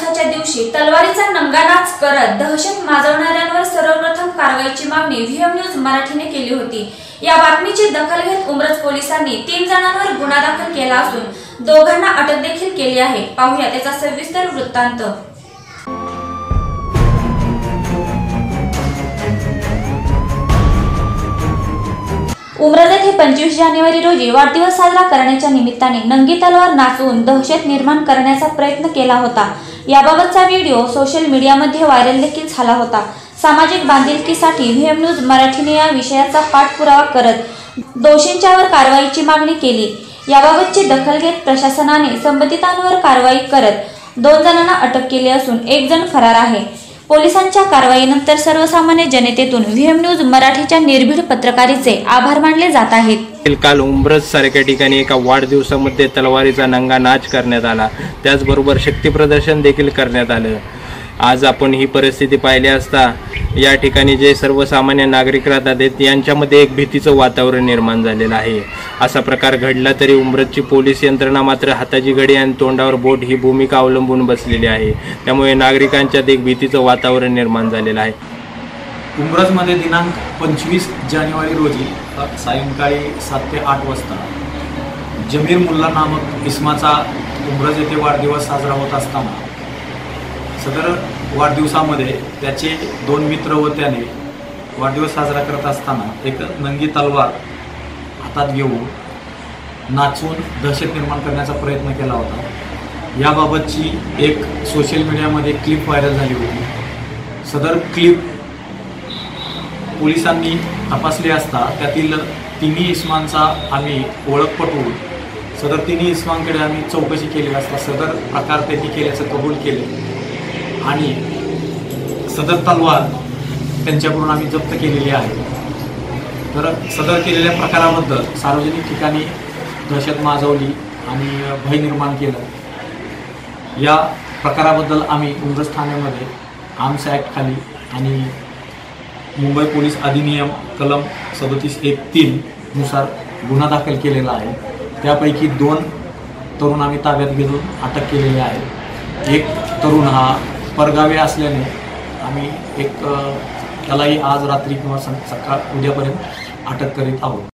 दिवशी तलवारीचा नंगानाच करत दहशत माजवणाऱ्यांवर सर्वप्रथम कारवाईची मागणी व्हीएम न्यूज मराठीने केली होती. या बातमीची दखल घेत उमरज पोलिसांनी तीन जणांवर गुन्हा दाखल केला असून दोघांना अटक देखील केली आहे. पाहूया त्याचा सविस्तर वृत्तांत. उमरज येथे पंचवीस जानेवारी रोजी वाढदिवस साजरा करण्याच्या निमित्ताने नंगी तलवार नाचवून दहशत निर्माण करण्याचा प्रयत्न केला होता. याबाबतचा व्हिडिओ सोशल मीडियामध्ये व्हायरल देखील झाला होता. सामाजिक बांधिलकीसाठी व्हीएम न्यूज मराठीने या विषयाचा पाठपुरावा करत दोषींच्यावर कारवाईची मागणी केली. याबाबतची दखल घेत प्रशासनाने संबंधितांवर कारवाई करत दोन जणांना अटक केली असून एक जण फरार आहे. पोलिसांच्या कारवाईनंतर सर्वसामान्य जनतेतून व्हीएम न्यूज मराठीच्या निर्भीड पत्रकारीचे आभार मानले जात आहेत. काल उंब्रज सारख्या ठिकाणी एका वाढदिवसामध्ये तलवारीचा नंगा नाच करण्यात आला. त्याचबरोबर शक्तीप्रदर्शन देखील करण्यात आलं. आज आपण ही परिस्थिती पाहिली असता या ठिकाणी जे सर्वसामान्य नागरिक राहतात आहेत, यांच्यामध्ये एक भीतीचं वातावरण निर्माण झालेलं आहे. असा प्रकार घडला तरी उंब्रजची पोलीस यंत्रणा मात्र हाताची घडी आणि तोंडावर बोट ही भूमिका अवलंबून बसलेली आहे. त्यामुळे नागरिकांच्यात एक भीतीचं वातावरण निर्माण झालेलं आहे. उमरजमध्ये दिनांक पंचवीस जानेवारी रोजी सायंकाळी सात ते आठ वाजता जमीर मुल्ला नामक इस्माचा उमरज येथे वाढदिवस साजरा होत असताना सदर वाढदिवसामध्ये त्याचे दोन मित्र व त्याने वाढदिवस साजरा करत असताना एक नंगी तलवार हातात घेऊन नाचून दहशत निर्माण करण्याचा प्रयत्न केला होता. याबाबतची एक सोशल मीडियामध्ये क्लिप व्हायरल झाली होती. सदर क्लिप पोलिसांनी तपासली असता त्यातील तिन्ही इस्मांचा आम्ही ओळख पटवून सदर तिन्ही इस्मांकडे आम्ही चौकशी केली असता सदर प्रकार त्यांनी केल्याचं कबूल केले. आणि सदर तलवार त्यांच्याकडून आम्ही जप्त केलेली आहे. तर सदर केलेल्या प्रकाराबद्दल सार्वजनिक ठिकाणी दहशत माजवली आणि भय निर्माण केलं. या प्रकाराबद्दल आम्ही उमरस ठाण्यामध्ये आर्म्स ॲक्टखाली आणि मुंबई पोलीस अधिनियम कलम सदतीस एक तीननुसार गुन्हा दाखल केलेला आहे. त्यापैकी दोन तरुण आम्ही ताब्यात घेऊन अटक केलेली आहे. एक तरुण हा परगावी असल्याने आम्ही एक त्यालाही आज रात्री किंवा सं- सकाळ उद्यापर्यंत अटक करीत आहोत.